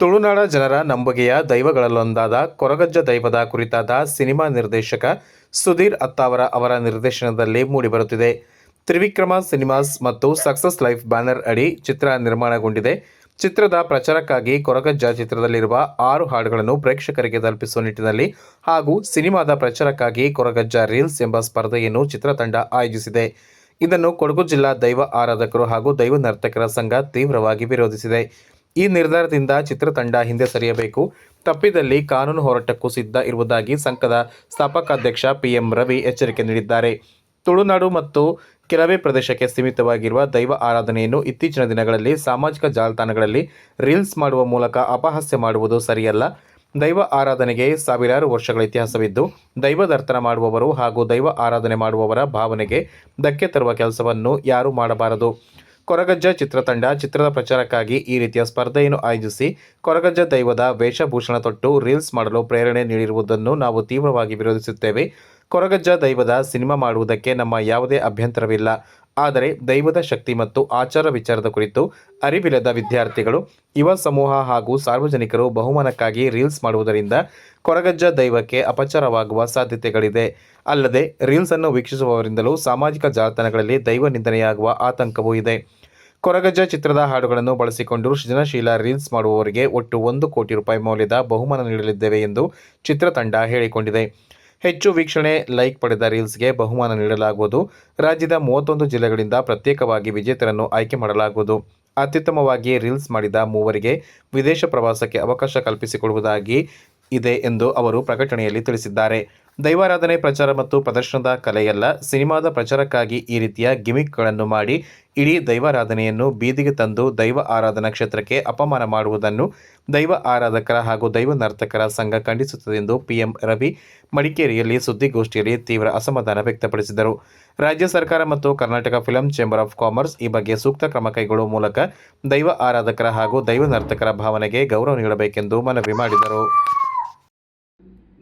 ತುಳುನಾಡ ಜನರ ನಂಬಿಕೆಯ ದೈವಗಳಲ್ಲೊಂದಾದ ಕೊರಗಜ್ಜ ದೈವದ ಕುರಿತಾದ ಸಿನಿಮಾ ನಿರ್ದೇಶಕ ಸುಧೀರ್ ಅತ್ತಾವರ ಅವರ ನಿರ್ದೇಶನದಲ್ಲಿ ಮೂಡಿಬರುತ್ತಿದೆ. ತ್ರಿವಿಕ್ರಮ ಸಿನಿಮಾಸ್ ಮತ್ತು ಸಕ್ಸಸ್ ಲೈಫ್ ಬ್ಯಾನರ್ ಅಡಿ ಚಿತ್ರ ನಿರ್ಮಾಣಗೊಂಡಿದೆ. ಚಿತ್ರದ ಪ್ರಚಾರಕ್ಕಾಗಿ ಕೊರಗಜ್ಜ ಚಿತ್ರದಲ್ಲಿರುವ ಆರು ಹಾಡುಗಳನ್ನು ಪ್ರೇಕ್ಷಕರಿಗೆ ತಲುಪಿಸುವ ನಿಟ್ಟಿನಲ್ಲಿ ಹಾಗೂ ಸಿನಿಮಾದ ಪ್ರಚಾರಕ್ಕಾಗಿ ಕೊರಗಜ್ಜ ರೀಲ್ಸ್ ಎಂಬ ಸ್ಪರ್ಧೆಯನ್ನು ಚಿತ್ರತಂಡ ಆಯೋಜಿಸಿದೆ. ಇದನ್ನು ಕೊಡಗು ಜಿಲ್ಲಾ ದೈವ ಆರಾಧಕರು ಹಾಗೂ ದೈವ ನರ್ತಕರ ಸಂಘ ತೀವ್ರವಾಗಿ ವಿರೋಧಿಸಿದೆ. ಈ ನಿರ್ಧಾರದಿಂದ ಚಿತ್ರತಂಡ ಹಿಂದೆ ಸರಿಯಬೇಕು. ತಪ್ಪಿದಲ್ಲಿ ಕಾನೂನು ಹೋರಾಟಕ್ಕೂ ಸಿದ್ಧ ಇರುವುದಾಗಿ ಸಂಘದ ಸ್ಥಾಪಕಾಧ್ಯಕ್ಷ ಪಿಎಂ ರವಿ ಎಚ್ಚರಿಕೆ ನೀಡಿದ್ದಾರೆ. ತುಳುನಾಡು ಮತ್ತು ಕೆಲವೇ ಪ್ರದೇಶಕ್ಕೆ ಸೀಮಿತವಾಗಿರುವ ದೈವ ಆರಾಧನೆಯನ್ನು ಇತ್ತೀಚಿನ ದಿನಗಳಲ್ಲಿ ಸಾಮಾಜಿಕ ಜಾಲತಾಣಗಳಲ್ಲಿ ರೀಲ್ಸ್ ಮಾಡುವ ಮೂಲಕ ಅಪಹಾಸ್ಯ ಮಾಡುವುದು ಸರಿಯಲ್ಲ. ದೈವ ಆರಾಧನೆಗೆ ಸಾವಿರಾರು ವರ್ಷಗಳ ಇತಿಹಾಸವಿದ್ದು, ದೈವ ದರ್ತನ ಮಾಡುವವರು ಹಾಗೂ ದೈವ ಆರಾಧನೆ ಮಾಡುವವರ ಭಾವನೆಗೆ ಧಕ್ಕೆ ತರುವ ಕೆಲಸವನ್ನು ಯಾರೂ ಮಾಡಬಾರದು. ಕೊರಗಜ್ಜ ಚಿತ್ರತಂಡ ಚಿತ್ರದ ಪ್ರಚಾರಕ್ಕಾಗಿ ಈ ರೀತಿಯ ಸ್ಪರ್ಧೆಯನ್ನು ಆಯೋಜಿಸಿ ಕೊರಗಜ್ಜ ದೈವದ ವೇಷಭೂಷಣ ತೊಟ್ಟು ರೀಲ್ಸ್ ಮಾಡಲು ಪ್ರೇರಣೆ ನೀಡಿರುವುದನ್ನು ನಾವು ತೀವ್ರವಾಗಿ ವಿರೋಧಿಸುತ್ತೇವೆ. ಕೊರಗಜ್ಜ ದೈವದ ಸಿನಿಮಾ ಮಾಡುವುದಕ್ಕೆ ನಮ್ಮ ಯಾವುದೇ ಅಭ್ಯಂತರವಿಲ್ಲ. ಆದರೆ ದೈವದ ಶಕ್ತಿ ಮತ್ತು ಆಚಾರ ವಿಚಾರದ ಕುರಿತು ಅರಿವಿಲ್ಲದ ವಿದ್ಯಾರ್ಥಿಗಳು, ಯುವ ಸಮೂಹ ಹಾಗೂ ಸಾರ್ವಜನಿಕರು ಬಹುಮಾನಕ್ಕಾಗಿ ರೀಲ್ಸ್ ಮಾಡುವುದರಿಂದ ಕೊರಗಜ್ಜ ದೈವಕ್ಕೆ ಅಪಚಾರವಾಗುವ ಸಾಧ್ಯತೆಗಳಿದೆ. ಅಲ್ಲದೆ, ರೀಲ್ಸ್ ಅನ್ನು ವೀಕ್ಷಿಸುವವರಿಂದಲೂ ಸಾಮಾಜಿಕ ಜಾಲತಾಣಗಳಲ್ಲಿ ದೈವ ನಿಂದನೆಯಾಗುವ ಆತಂಕವೂ ಇದೆ. ಕೊರಗಜ್ಜ ಚಿತ್ರದ ಹಾಡುಗಳನ್ನು ಬಳಸಿಕೊಂಡು ಸೃಜನಶೀಲ ರೀಲ್ಸ್ ಮಾಡುವವರಿಗೆ ಒಟ್ಟು ಒಂದು ಕೋಟಿ ರೂಪಾಯಿ ಮೌಲ್ಯದ ಬಹುಮಾನ ನೀಡಲಿದ್ದೇವೆ ಎಂದು ಚಿತ್ರತಂಡ ಹೇಳಿಕೊಂಡಿದೆ. ಹೆಚ್ಚು ವೀಕ್ಷಣೆ, ಲೈಕ್ ಪಡೆದ ರೀಲ್ಸ್ಗೆ ಬಹುಮಾನ ನೀಡಲಾಗುವುದು. ರಾಜ್ಯದ ಮೂವತ್ತೊಂದು ಜಿಲ್ಲೆಗಳಿಂದ ಪ್ರತ್ಯೇಕವಾಗಿ ವಿಜೇತರನ್ನು ಆಯ್ಕೆ ಮಾಡಲಾಗುವುದು. ಅತ್ಯುತ್ತಮವಾಗಿ ರೀಲ್ಸ್ ಮಾಡಿದ ಮೂವರಿಗೆ ವಿದೇಶ ಪ್ರವಾಸಕ್ಕೆ ಅವಕಾಶ ಕಲ್ಪಿಸಿಕೊಡುವುದಾಗಿ ಇದೆ ಎಂದು ಅವರು ಪ್ರಕಟಣೆಯಲ್ಲಿ ತಿಳಿಸಿದ್ದಾರೆ. ದೈವಾರಾಧನೆ ಪ್ರಚಾರ ಮತ್ತು ಪ್ರದರ್ಶನದ ಕಲೆಯಲ್ಲ, ಸಿನಿಮಾದ ಪ್ರಚಾರಕ್ಕಾಗಿ ಈ ರೀತಿಯ ಗಿಮಿಕ್ಗಳನ್ನು ಮಾಡಿ ಇಡೀ ದೈವಾರಾಧನೆಯನ್ನು ಬೀದಿಗೆ ತಂದು ದೈವ ಆರಾಧನಾ ಕ್ಷೇತ್ರಕ್ಕೆ ಅಪಮಾನ ಮಾಡುವುದನ್ನು ದೈವ ಆರಾಧಕರ ಹಾಗೂ ದೈವ ನರ್ತಕರ ಸಂಘ ಖಂಡಿಸುತ್ತದೆ ಎಂದು ಪಿಎಂ ರವಿ ಮಡಿಕೇರಿಯಲ್ಲಿ ಸುದ್ದಿಗೋಷ್ಠಿಯಲ್ಲಿ ತೀವ್ರ ಅಸಮಾಧಾನ ವ್ಯಕ್ತಪಡಿಸಿದರು. ರಾಜ್ಯ ಸರ್ಕಾರ ಮತ್ತು Karnataka film chamber of commerce ಈ ಬಗ್ಗೆ ಸೂಕ್ತ ಕ್ರಮ ಕೈಗೊಳ್ಳುವ ಮೂಲಕ ದೈವ ಆರಾಧಕರ ಹಾಗೂ ದೈವ ನರ್ತಕರ ಭಾವನೆಗೆ ಗೌರವ ನೀಡಬೇಕೆಂದು ಮನವಿ ಮಾಡಿದರು.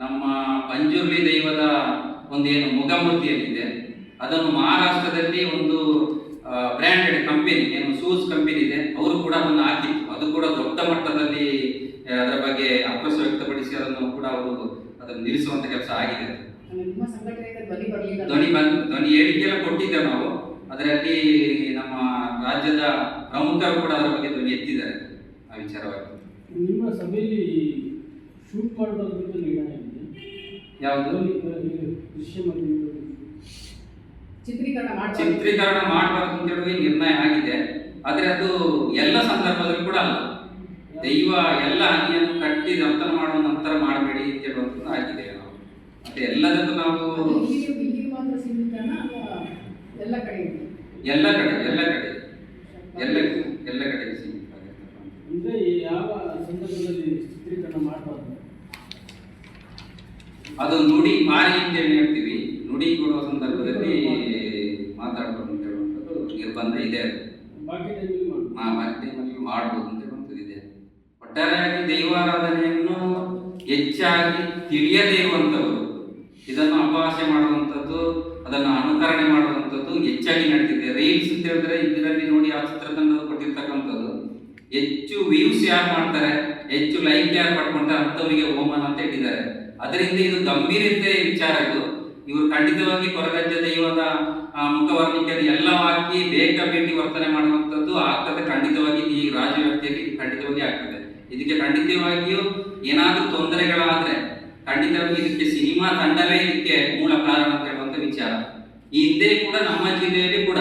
ನಮ್ಮ ಪಂಜುರ್ಲಿ ದೈವದ ಒಂದು ಏನು ಮುಖಮೂರ್ತಿಯಲ್ಲಿದೆ. ಅದನ್ನು ಮಹಾರಾಷ್ಟ್ರದಲ್ಲಿ ಒಂದು ಬ್ರ್ಯಾಂಡೆಡ್ ಕಂಪೆನಿ ಏನು ಶೂಸ್ ಕಂಪೆನಿ ಇದೆ. ಅವರು ಕೂಡ ಅದನ್ನು ಹಾಕಿತ್ತು. ಅದು ಕೂಡ ದೊಡ್ಡ ಮಟ್ಟದಲ್ಲಿ ಅದರ ಬಗ್ಗೆ ಆಕ್ರೋಶ ವ್ಯಕ್ತಪಡಿಸಿ ಅದನ್ನು ಕೂಡ ಅವರು ಅದನ್ನು ನಿಲ್ಲಿಸುವಂತ ಕೆಲಸ ಆಗಿದೆ. ಧ್ವನಿ ಬಂದ ಧ್ವನಿ ಬಂದ್ ಧ್ವನಿ ಹೇಳಿಕೆ ಕೊಟ್ಟಿದ್ದೇವೆ ನಾವು. ಅದರಲ್ಲಿ ನಮ್ಮ ರಾಜ್ಯದ ಪ್ರಮುಖರು ಕೂಡ ಅದರ ಬಗ್ಗೆ ಧ್ವನಿ ಎತ್ತಿದ್ದಾರೆ ಆ ವಿಚಾರವಾಗಿ. ನಿಮ್ಮ ಸಭೆಯಲ್ಲಿ ಶೂಟ್ ಇದೆ. ಯಾವುದು? ದೃಶ್ಯ ಚಿತ್ರೀಕರಣ ಮಾಡಬಾರ್ದು. ಚಿತ್ರೀಕರಣ ಮಾಡಬಾರ್ದು ಅಂತ ಹೇಳಿ ನಿರ್ಣಯ ಆಗಿದೆ? ಆದ್ರೆ ಅದು ಎಲ್ಲ ಸಂದರ್ಭದಲ್ಲಿ ಕೂಡ ಅಲ್ಲ. ದೈವ ಎಲ್ಲ ಹನಿಯನ್ನು ಕಟ್ಟಿ ನಂತರ ಮಾಡುವ ನಂತರ ಮಾಡಬೇಡಿ ಅಂತ ಹೇಳುವಂಥದ್ದು ಆಗಿದೆ. ನಾವು ಮತ್ತೆ ಎಲ್ಲದಕ್ಕೂ ನಾವು ಎಲ್ಲ ಕಡೆ? ಎಲ್ಲ ಕಡೆ ಎಲ್ಲ ಕಡೆ. ಎಲ್ಲ ಎಲ್ಲ ಕಡೆ ಸೀಮಿತ ಯಾವ ಸಂದರ್ಭದಲ್ಲಿ ಚಿತ್ರೀಕರಣ ಮಾಡಬಾರ್ದು? ಅದು ನುಡಿ ಮಾರಿ ಅಂತ ಹೇಳಿ ಹೇಳ್ತೀವಿ. ನುಡಿ ಕೊಡುವ ಸಂದರ್ಭದಲ್ಲಿ ಮಾತಾಡ್ಕೊಂಡು ನಿರ್ಬಂಧ ಇದೆ ಮಾಡ್ಬೋದು ಅಂತ ಇದೆ. ಒಟ್ಟಾರೆಯಾಗಿ ದೈವಾರಾಧನೆಯನ್ನು ಹೆಚ್ಚಾಗಿ ತಿಳಿಯದೇ ಇರುವಂಥವರು ಇದನ್ನು ಅಪಹಾಸ್ಯ ಮಾಡುವಂಥದ್ದು ಅದನ್ನು ಅನುಕರಣೆ ಮಾಡುವಂಥದ್ದು ಹೆಚ್ಚಾಗಿ ನಡೀತಿದೆ. ರೀಲ್ಸ್ ಅಂತ ಹೇಳಿದ್ರೆ ಇದರಲ್ಲಿ ನೋಡಿ ಆ ಚಿತ್ರತಂಡ ಕೊಟ್ಟಿರ್ತಕ್ಕಂಥದ್ದು. ಹೆಚ್ಚು ವ್ಯೂಸ್ ಯಾರು ಮಾಡ್ತಾರೆ? ಹೆಚ್ಚು ಲೈಕ್ ಯಾರು ಪಡ್ಕೊಂತಾರೆ ಅಂಥವರಿಗೆ ಹೋಮನ್ ಅಂತ ಇಟ್ಟಿದ್ದಾರೆ. ಅದರಿಂದ ಇದು ಗಂಭೀರತೆ ವಿಚಾರ ಇದು. ಇವರು ಖಂಡಿತವಾಗಿ ಕೊರಗಜ್ಜ ದೈವದ ಮುಖವರ್ಣಿಕೆ ಎಲ್ಲ ಹಾಕಿ ಬೇಕಾಬೇಟಿ ವರ್ತನೆ ಮಾಡುವಂಥದ್ದು ಆಗ್ತದೆ. ಖಂಡಿತವಾಗಿ ಈ ರಾಜವ್ಯಾಪ್ತಿಯಲ್ಲಿ ಖಂಡಿತವಾಗಿ ಆಗ್ತದೆ. ಇದಕ್ಕೆ ಖಂಡಿತವಾಗಿಯೂ ಏನಾದರೂ ತೊಂದರೆಗಳಾದ್ರೆ ಖಂಡಿತವಾಗಿ ಇದಕ್ಕೆ ಸಿನಿಮಾ ತಂಡವೇ ಇದಕ್ಕೆ ಮೂಲ ಕಾರಣ ಅಂತ ಹೇಳುವಂತ ವಿಚಾರ. ಈ ಹಿಂದೆ ಕೂಡ ನಮ್ಮ ಜಿಲ್ಲೆಯಲ್ಲಿ ಕೂಡ,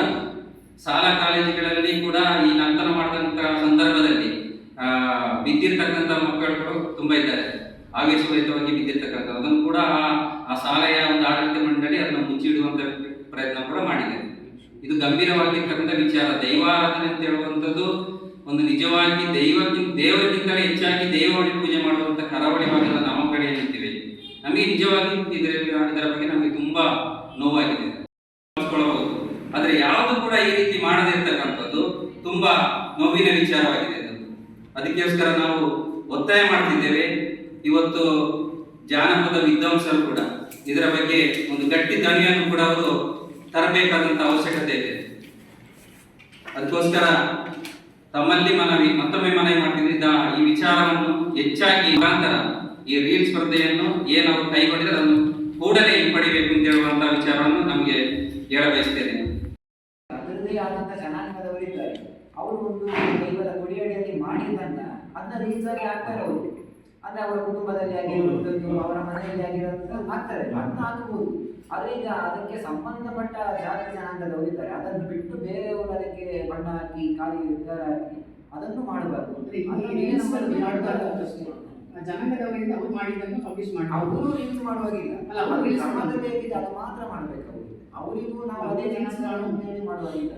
ಶಾಲಾ ಕಾಲೇಜುಗಳಲ್ಲಿ ಕೂಡ ಈ ನಂತರ ಮಾಡಿದಂತಹ ಸಂದರ್ಭದಲ್ಲಿ ಬಿದ್ದಿರ್ತಕ್ಕಂಥ ಮಕ್ಕಳು ತುಂಬಾ ಇದ್ದಾರೆ. ಆವೇಶಭರಿತವಾಗಿ ಬಿದ್ದಿರ್ತಕ್ಕಂಥ ಅದನ್ನು ಕೂಡ ಆ- ಶಾಲೆಯ ಒಂದು ಆಡಳಿತ ಮಂಡಳಿ ಅದನ್ನು ಮುಚ್ಚಿಡುವಂತ ಪ್ರಯತ್ನ ಕೂಡ ಮಾಡಿದೆ. ಇದು ಗಂಭೀರವಾಗಿರ್ತಕ್ಕಂಥ ವಿಚಾರ. ದೈವಾರಾಧನೆ ಅಂತ ಹೇಳುವಂಥದ್ದು ಒಂದು ನಿಜವಾಗಿ ದೈವಕ್ಕಿಂತ ದೇವರಿಗಿಂತಲೇ ಹೆಚ್ಚಾಗಿ ದೇವರೊಳಿ ಪೂಜೆ ಮಾಡುವಂತ ಕರಾವಳಿ ಭಾಗದ ನಮ್ಮ ಕಡೆ ನಿಂತಿವೆ ನಮಗೆ ನಿಜವಾಗಿ ಇದರಲ್ಲಿ, ಇದರ ಬಗ್ಗೆ ನಮಗೆ ತುಂಬಾ ನೋವಾಗಿದೆ. ಆದ್ರೆ ಯಾವುದು ಕೂಡ ಈ ರೀತಿ ಮಾಡದೇ ಇರ್ತಕ್ಕಂಥದ್ದು ತುಂಬಾ ನೋವಿನ ವಿಚಾರವಾಗಿದೆ ಅದು. ಅದಕ್ಕೋಸ್ಕರ ನಾವು ಒತ್ತಾಯ ಮಾಡ್ತಿದ್ದೇವೆ. ಇವತ್ತು ಜಾನಪದ ವಿದ್ವಾಂಸರು ಕೂಡ ಇದರ ಬಗ್ಗೆ ಒಂದು ಗಟ್ಟಿ ದನಿಯನ್ನು ಕೂಡ ಅವರು ತರಬೇಕಾದಂತ ಅವಶ್ಯಕತೆ ಇದೆ. ಅದಕ್ಕೋಸ್ಕರ ತಮ್ಮಲ್ಲಿ ಮನವಿ, ಮತ್ತೊಮ್ಮೆ ಮನವಿ ಮಾಡ್ತೀನಿ. ಈ ವಿಚಾರವನ್ನು ಹೆಚ್ಚಾಗಿ ಮುಖಾಂತರ ಈ ರೀಲ್ ಸ್ಪರ್ಧೆಯನ್ನು ಏನು ಅವರು ಕೈಗೊಂಡಿದ್ರೆ ಅದನ್ನು ಕೂಡಲೇ ಹಿಂಪಡಿಬೇಕು ಅಂತ ಹೇಳುವಂತಹ ವಿಚಾರವನ್ನು ನಮಗೆ ಹೇಳಬಯಸ್ತೇನೆ ಅವರು ಒಂದು ದೈವದ ಗುಡಿಯಡಿಯಲ್ಲಿ ಮಾಡಿದ್ದನ್ನ ಅದನ್ನ ಆಗಿ ಹಾಕ್ತಾರೆ ಅವರು ಅಂದ್ರೆ ಅವರ ಕುಟುಂಬದಲ್ಲಿ ಆಗಿರುವಂಥದ್ದು ಅವರ ಮನೆಯಲ್ಲಿ ಆಗಿರುವಂಥದ್ದು ಹಾಕ್ತಾರೆ ಅದನ್ನ ಹಾಕಬಹುದು ಆದ್ರೆ ಈಗ ಅದಕ್ಕೆ ಸಂಬಂಧಪಟ್ಟ ಜಾತಿ ಜನಾಂಗದವರಿದ್ದಾರೆ ಅದನ್ನು ಬಿಟ್ಟು ಬೇರೆಯವರು ಅದಕ್ಕೆ ಬಣ್ಣ ಹಾಕಿ ಕಾಲಿಗೆ ಉದ್ದಾರ ಹಾಕಿ ಅದನ್ನು ಮಾಡಬಾರ್ದು. ಮಾಡ್ತಾರೆ. ಮಾಡ್ತಾರೆ ಜನಾಂಗದವರಿಂದ ಅವ್ರು ಮಾಡಿದ್ದನ್ನು ಪಬ್ಲಿಷ್ ಅವರು ಏನು ರೀಲ್ಸ್ ಮಾಡುವಾಗಿಲ್ಲ. ಅಲ್ಲ, ಅವ್ರು ಸಮಾಜದಲ್ಲಿ ಹೇಗಿದೆ ಅದು ಮಾತ್ರ ಮಾಡ್ಬೇಕು ಅವರು. ಅವರಿಗೂ ನಾವು ಅದೇ ರೀಲ್ಸ್ ಮಾಡು ಅಂತ ಹೇಳಿ ಮಾಡುವಾಗಿಲ್ಲ.